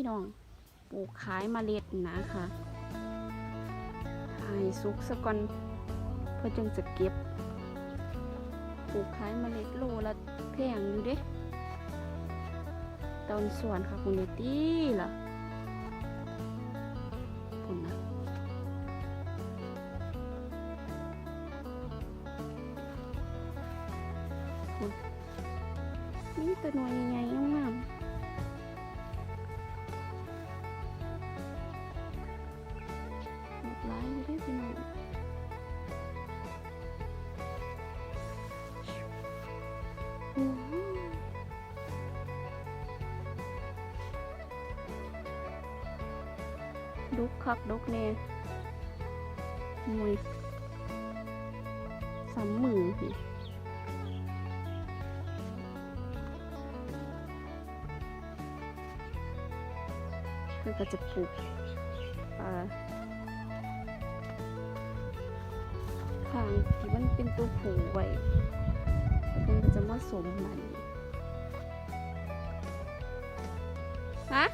พี่น้อง ปลูกขายมเมล็ดนะคะให้สุกสะก่อน เพื่อจึงจะเก็บ ปลูกขายมเมล็ดโลละแพงอยู่เด้ตอนสวนค่ะคุณเนตี้ล่ะคุณนะคุณนี่ตัวหน่วยใหญ่ๆงามๆ ดกคักดกเน่หน่วยสามหมื่นสิคือก็จะปลูกอ่ข้างที่มันเป็นตัวผูไว้แล้วมัก็จะมาสมมันฮะ